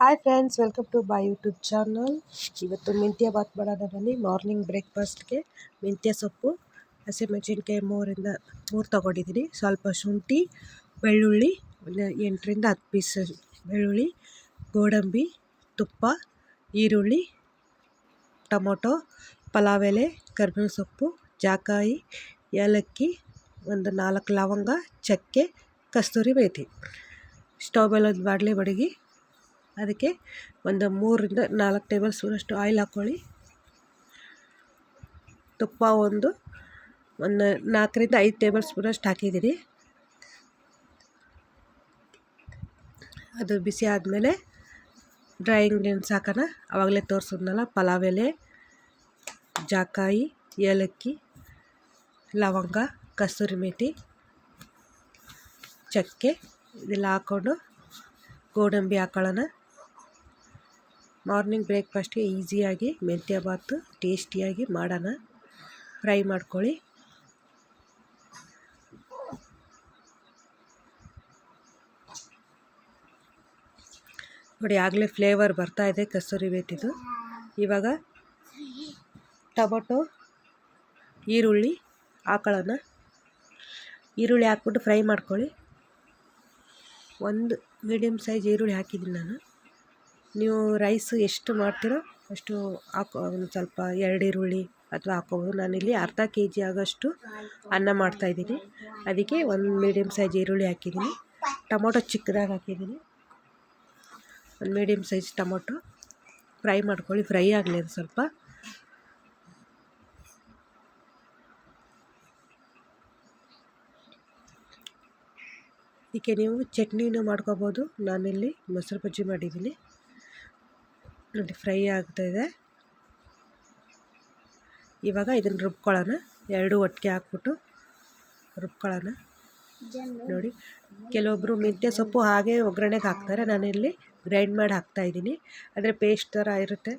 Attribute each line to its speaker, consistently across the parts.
Speaker 1: Hi friends welcome to my YouTube channel ಇವತ್ತು ಮೆಂತ್ಯ ಬಾತ್ ಮಾಡೋಣ ಬನ್ನಿ ಮಾರ್ನಿಂಗ್ ಬ್ರೇಕ್ಫಾಸ್ಟ್ಗೆ ಮೆಂತ್ಯ ಸೊಪ್ಪು, ಹಸಿಮೆಣಸಿನ್ಕಾಯಿ ಮೂರಿಂದ ಮೂರು ತೊಗೊಂಡಿದ್ದೀನಿ. ಸ್ವಲ್ಪ ಶುಂಠಿ, ಬೆಳ್ಳುಳ್ಳಿ ಎಂಟರಿಂದ ಹತ್ತು ಪೀಸ್ ಬೆಳ್ಳುಳ್ಳಿ, ಗೋಡಂಬಿ, ತುಪ್ಪ, ಈರುಳ್ಳಿ, ಟೊಮೊಟೊ, ಪಲಾವ್ ಎಲೆ ಕರ್ಬೇವು ಸೊಪ್ಪು, ಜಾಕಾಯಿ, ಏಲಕ್ಕಿ, ಒಂದು ನಾಲ್ಕು ಲವಂಗ, ಚಕ್ಕೆ, ಕಸ್ತೂರಿ ಮೇಥಿ. ಸ್ಟವ್ ಮೇಲೆ ಒಂದು ಬಾಣಲೆ ಮಡಗಿ ಅದಕ್ಕೆ ಒಂದು ಮೂರರಿಂದ ನಾಲ್ಕು ಟೇಬಲ್ ಸ್ಪೂನಷ್ಟು ಆಯಿಲ್ ಹಾಕ್ಕೊಳ್ಳಿ. ತುಪ್ಪ ಒಂದು ಒಂದು ನಾಲ್ಕರಿಂದ ಐದು ಟೇಬಲ್ ಸ್ಪೂನಷ್ಟು ಹಾಕಿದ್ದೀರಿ ಅದು ಬಿಸಿ ಆದಮೇಲೆ ಡ್ರೈ ಇಂಗ್ರೀಡಿಯೆಂಟ್ಸ್ ಹಾಕೋಣ. ಆವಾಗಲೇ ತೋರಿಸಿದ್ನಲ್ಲ, ಪಲಾವ್ ಎಲೆ, ಜಾಕಾಯಿ, ಏಲಕ್ಕಿ, ಲವಂಗ, ಕಸ್ತೂರಿ ಮೇಥಿ ಚಕ್ಕೆ, ಇದೆಲ್ಲ ಹಾಕ್ಕೊಂಡು ಗೋಡಂಬಿ ಹಾಕೊಳ್ಳೋಣ. ಮಾರ್ನಿಂಗ್ ಬ್ರೇಕ್ಫಾಸ್ಟ್ಗೆ ಈಸಿಯಾಗಿ, ಮೆಂತ್ಯ ಬಾತು ಟೇಸ್ಟಿಯಾಗಿ ಮಾಡೋಣ. ಫ್ರೈ ಮಾಡ್ಕೊಳ್ಳಿ. ನೋಡಿ, ಆಗಲೇ ಫ್ಲೇವರ್ ಬರ್ತಾ ಇದೆ ಕಸ್ತೂರಿ ಬೇತಿದು ಇವಾಗ ಟೊಮೊಟೊ, ಈರುಳ್ಳಿ ಹಾಕೊಳ್ಳೋಣ ಈರುಳ್ಳಿ ಹಾಕ್ಬಿಟ್ಟು ಫ್ರೈ ಮಾಡ್ಕೊಳ್ಳಿ. ಒಂದು ಮೀಡಿಯಮ್ ಸೈಜ್ ಈರುಳ್ಳಿ ಹಾಕಿದ್ದೀನಿ ನಾನು. ನೀವು ರೈಸ್ ಎಷ್ಟು ಮಾಡ್ತೀರೋ ಅಷ್ಟು ಹಾಕೋ, ಒಂದು ಸ್ವಲ್ಪ ಎರಡು ಈರುಳ್ಳಿ ಅಥವಾ ಹಾಕ್ಕೊಬೋದು. ನಾನಿಲ್ಲಿ ಅರ್ಧ ಕೆ ಜಿ ಆಗೋಷ್ಟು ಅನ್ನ ಮಾಡ್ತಾಯಿದ್ದೀನಿ ಅದಕ್ಕೆ ಒಂದು ಮೀಡಿಯಮ್ ಸೈಜ್ ಈರುಳ್ಳಿ ಹಾಕಿದ್ದೀನಿ. ಟೊಮೊಟೊ ಚಿಕ್ಕದಾಗಿ ಹಾಕಿದ್ದೀನಿ. ಒಂದು ಮೀಡಿಯಮ್ ಸೈಜ್ ಟೊಮೊಟೊ. ಫ್ರೈ ಮಾಡ್ಕೊಳ್ಳಿ. ಫ್ರೈ ಆಗಲಿ ಅದು ಸ್ವಲ್ಪ. ಇದಕ್ಕೆ ನೀವು ಚಟ್ನಿನೂ ಮಾಡ್ಕೋಬೋದು. ನಾನಿಲ್ಲಿ ಮೊಸರು ಬಜ್ಜಿ ಮಾಡಿದ್ದೀನಿ. ನೋಡಿ ಫ್ರೈ ಆಗ್ತಾಯಿದೆ ಇವಾಗ ಇದನ್ನು ರುಬ್ಕೊಳ್ಳೋಣ. ಎರಡು ಒಟ್ಟಿಗೆ ಹಾಕ್ಬಿಟ್ಟು ರುಬ್ಕೊಳ್ಳೋಣ. ನೋಡಿ ಕೆಲವೊಬ್ಬರು ಮೆಂತ್ಯ ಸೊಪ್ಪು ಹಾಗೆ ಒಗ್ಗರಣೆಗೆ ಹಾಕ್ತಾರೆ. ನಾನಿಲ್ಲಿ ಗ್ರೈಂಡ್ ಮಾಡಿ ಹಾಕ್ತಾಯಿದ್ದೀನಿ ಅಂದರೆ ಪೇಸ್ಟ್ ಥರ ಇರುತ್ತೆ.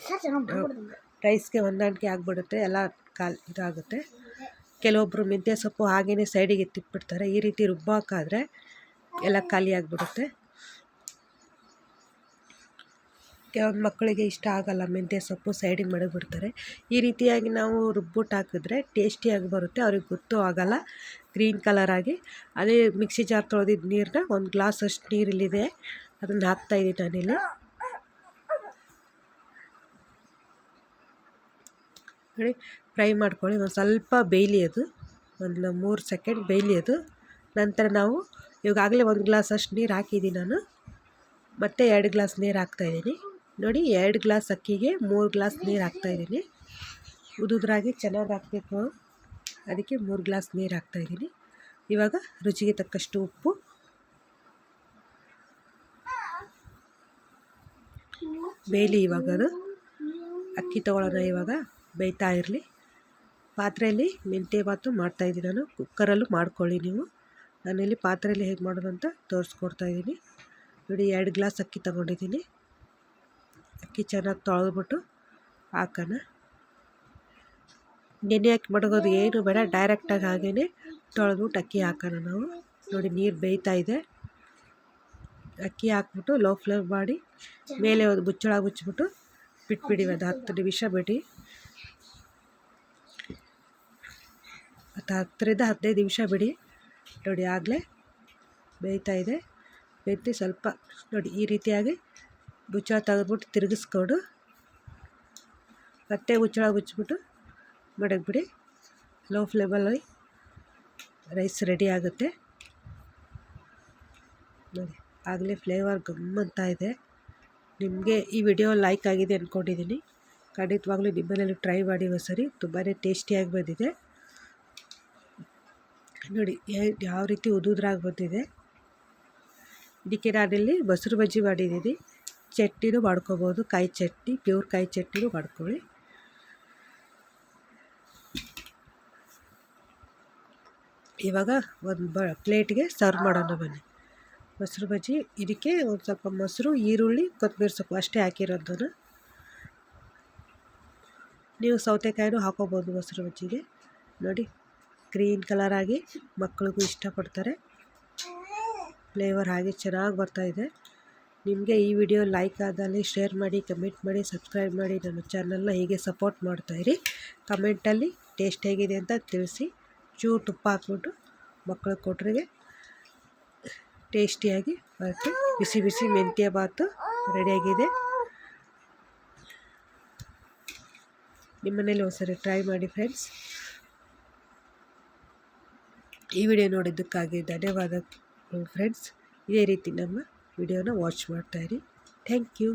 Speaker 1: ರೈಸ್ಗೆ ಹೊಂದಾಣಿಕೆ ಆಗಿಬಿಡುತ್ತೆ. ಎಲ್ಲ ಕಾಲ್ ಇದಾಗುತ್ತೆ. ಕೆಲವೊಬ್ಬರು ಮೆಂತ್ಯ ಸೊಪ್ಪು ಹಾಗೆಯೇ ಸೈಡಿಗೆ ಎತ್ತಿಟ್ಬಿಡ್ತಾರೆ ಈ ರೀತಿ ರುಬ್ಬಾಕಾದರೆ ಎಲ್ಲ ಖಾಲಿ ಆಗಿಬಿಡುತ್ತೆ. ಕೆಲವೊಂದು ಮಕ್ಕಳಿಗೆ ಇಷ್ಟ ಆಗಲ್ಲ, ಮೆಂತ್ಯ ಸೊಪ್ಪು ಸೈಡಿಗೆ ಮಡಗಿಬಿಡ್ತಾರೆ. ಈ ರೀತಿಯಾಗಿ ನಾವು ರುಬ್ಬಿಟ್ಟು ಹಾಕಿದ್ರೆ ಟೇಸ್ಟಿಯಾಗಿ ಬರುತ್ತೆ, ಅವ್ರಿಗೆ ಗೊತ್ತೂ ಆಗೋಲ್ಲ, ಗ್ರೀನ್ ಕಲರಾಗಿ ಅದೇ ಮಿಕ್ಸಿ ಜಾರ್ ತೊಳೆದಿದ್ದ ನೀರನ್ನ ಒಂದು ಗ್ಲಾಸ್ ಅಷ್ಟು ನೀರಿಲ್ಲಿದೆ, ಅದನ್ನು ಹಾಕ್ತಾಯಿದ್ದೀನಿ ನಾನಿಲ್ಲಿ. ನೋಡಿ, ಫ್ರೈ ಮಾಡ್ಕೊಳ್ಳಿ, ಒಂದು ಸ್ವಲ್ಪ ಬೇಯಲಿ ಅದು, ಒಂದು ಮೂರು ಸೆಕೆಂಡ್ ಬೇಯಲಿ ಅದು. ನಂತರ ನಾವು ಇವಾಗಲೇ ಒಂದು ಗ್ಲಾಸ್ ಅಷ್ಟು ನೀರು ಹಾಕಿದ್ದೀನಿ ನಾನು, ಮತ್ತೆ ಎರಡು ಗ್ಲಾಸ್ ನೀರು ಹಾಕ್ತಾಯಿದ್ದೀನಿ ನೋಡಿ ಎರಡು ಗ್ಲಾಸ್ ಅಕ್ಕಿಗೆ ಮೂರು ಗ್ಲಾಸ್ ನೀರು ಹಾಕ್ತಾಯಿದ್ದೀನಿ ಉದುದ್ರಾಗಿ ಚೆನ್ನಾಗಿ ಹಾಕಬೇಕು ಅದಕ್ಕೆ ಮೂರು ಗ್ಲಾಸ್ ನೀರು ಹಾಕ್ತಾಯಿದ್ದೀನಿ ಇವಾಗ ರುಚಿಗೆ ತಕ್ಕಷ್ಟು ಉಪ್ಪು. ಬೇಯಲಿ ಇವಾಗ ಅದು ಅಕ್ಕಿ ತೊಗೊಳ್ಳೋಣ ಇವಾಗ. ಬೇಯ್ತಾ ಇರಲಿ. ಪಾತ್ರೆಯಲ್ಲಿ ಮೆಂತ್ಯ ಬಾತು ಮಾಡ್ತಾಯಿದ್ದೀನಿ ನಾನು. ಕುಕ್ಕರಲ್ಲೂ ಮಾಡ್ಕೊಳ್ಳಿ ನೀವು. ನಾನಿಲ್ಲಿ ಪಾತ್ರೆಯಲ್ಲಿ ಹೇಗೆ ಮಾಡೋದು ಅಂತ ತೋರಿಸ್ಕೊಡ್ತಾಯಿದ್ದೀನಿ ನೋಡಿ ಎರಡು ಗ್ಲಾಸ್ ಅಕ್ಕಿ ತಗೊಂಡಿದ್ದೀನಿ. ಅಕ್ಕಿ ಚೆನ್ನಾಗಿ ತೊಳೆದ್ಬಿಟ್ಟು ಹಾಕೋಣ. ನೆನೆ ಹಾಕಿ ಮಡಗೋದು ಏನು ಬೇಡ ಡೈರೆಕ್ಟಾಗಿ ಹಾಗೇ ತೊಳೆದ್ಬಿಟ್ಟು ಅಕ್ಕಿ ಹಾಕೋಣ ನಾವು. ನೋಡಿ ನೀರು ಬೇಯ್ತಾ ಇದೆ. ಅಕ್ಕಿ ಹಾಕ್ಬಿಟ್ಟು ಲೋ ಫ್ಲೇಮ್ ಮಾಡಿ ಮೇಲೆ ಒಂದು ಮುಚ್ಚಳ ಮುಚ್ಚಿಬಿಟ್ಟು ಬಿಟ್ಬಿಡಿ, ಒಂದು ಹತ್ತು ನಿಮಿಷ ಬಿಡಿ. ಮತ್ತು ಹತ್ತರಿಂದ ಹದಿನೈದು ನಿಮಿಷ ಬಿಡಿ. ನೋಡಿ ಆಗಲೇ ಬೇಯ್ತಾ ಇದೆ. ಬೇಯ್ತಿ ಸ್ವಲ್ಪ ನೋಡಿ ಈ ರೀತಿಯಾಗಿ ಮುಚ್ಚಳ ತೆಗೆದ್ಬಿಟ್ಟು ತಿರುಗಿಸ್ಕೊಂಡು ಮತ್ತೆ ಮುಚ್ಚಳ ಮುಚ್ಚಿಬಿಟ್ಟು ಮಡಗಿಬಿಡಿ. ಲೋ ಫ್ಲೇಮಲ್ಲಿ ರೈಸ್ ರೆಡಿ ಆಗುತ್ತೆ. ನೋಡಿ, ಆಗಲೇ ಫ್ಲೇವರ್ ಗಮ್ಮಂತ ಇದೆ. ನಿಮಗೆ ಈ ವಿಡಿಯೋ ಲೈಕ್ ಆಗಿದೆ ಅಂದ್ಕೊಂಡಿದ್ದೀನಿ ಖಂಡಿತವಾಗ್ಲೂ ನಿಮ್ಮನೇಲಿ ಟ್ರೈ ಮಾಡಿ ಸರಿ ತುಂಬಾ ಟೇಸ್ಟಿಯಾಗಿ ಬಂದಿದೆ. ನೋಡಿ ಯಾವ ರೀತಿ ಉದುದ್ರಾಗಿ ಬಂದಿದೆ. ಇದಕ್ಕೆ ನಾನಿಲ್ಲಿ ಮೊಸರು ಬಜ್ಜಿ ಮಾಡಿದ್ದೀನಿ. ಚಟ್ನಿನೂ ಮಾಡ್ಕೋಬೋದು. ಕಾಯಿ ಚಟ್ನಿ, ಪ್ಯೂರ್ ಕಾಯಿ ಚಟ್ನಿನೂ ಮಾಡ್ಕೊಳ್ಳಿ. ಇವಾಗ ಒಂದು ಬ ಪ್ಲೇಟ್ಗೆ ಸರ್ವ್ ಮಾಡೋಣ ಬನ್ನಿ. ಮೊಸರು ಬಜ್ಜಿ, ಇದಕ್ಕೆ ಒಂದು ಸ್ವಲ್ಪ ಮೊಸರು, ಈರುಳ್ಳಿ, ಕೊತ್ತಂಬರಿ ಸೊಪ್ಪು ಅಷ್ಟೇ ಹಾಕಿರೋದನ್ನು. ನೀವು ಸೌತೆಕಾಯಿನೂ ಹಾಕೋಬೋದು ಮೊಸರು ಬಜ್ಜಿಗೆ. ನೋಡಿ, ಗ್ರೀನ್ ಕಲರ್ ಆಗಿ ಮಕ್ಕಳಿಗೂ ಇಷ್ಟಪಡ್ತಾರೆ. ಫ್ಲೇವರ್ ಹಾಗೆ ಚೆನ್ನಾಗಿ ಬರ್ತಾಯಿದೆ ನಿಮಗೆ ಈ ವಿಡಿಯೋ ಲೈಕ್ ಆದಲ್ಲಿ ಶೇರ್ ಮಾಡಿ, ಕಮೆಂಟ್ ಮಾಡಿ, ಸಬ್ಸ್ಕ್ರೈಬ್ ಮಾಡಿ ನಮ್ಮ ಚಾನಲ್ನ ಹೀಗೆ ಸಪೋರ್ಟ್ ಮಾಡ್ತಾಯಿರಿ ಕಮೆಂಟಲ್ಲಿ ಟೇಸ್ಟ್ ಹೇಗಿದೆ ಅಂತ ತಿಳಿಸಿ. ಚೂರು ತುಪ್ಪ ಹಾಕ್ಬಿಟ್ಟು ಮಕ್ಕಳು ಕೊಟ್ರಿಗೆ ಟೇಸ್ಟಿಯಾಗಿ ಬರುತ್ತೆ. ಬಿಸಿ ಬಿಸಿ ಮೆಂತ್ಯ ಬಾತು ರೆಡಿಯಾಗಿದೆ. ನಿಮ್ಮನೇಲಿ ಒಂದ್ಸರಿ ಟ್ರೈ ಮಾಡಿ ಫ್ರೆಂಡ್ಸ್. ಈ ವಿಡಿಯೋ ನೋಡಿದ್ದಕ್ಕಾಗಿ ಧನ್ಯವಾದ ಫ್ರೆಂಡ್ಸ್. ಇದೇ ರೀತಿ ನಮ್ಮ ವಿಡಿಯೋನ ವಾಚ್ ಮಾಡ್ತಾಯಿರಿ ಥ್ಯಾಂಕ್ ಯು.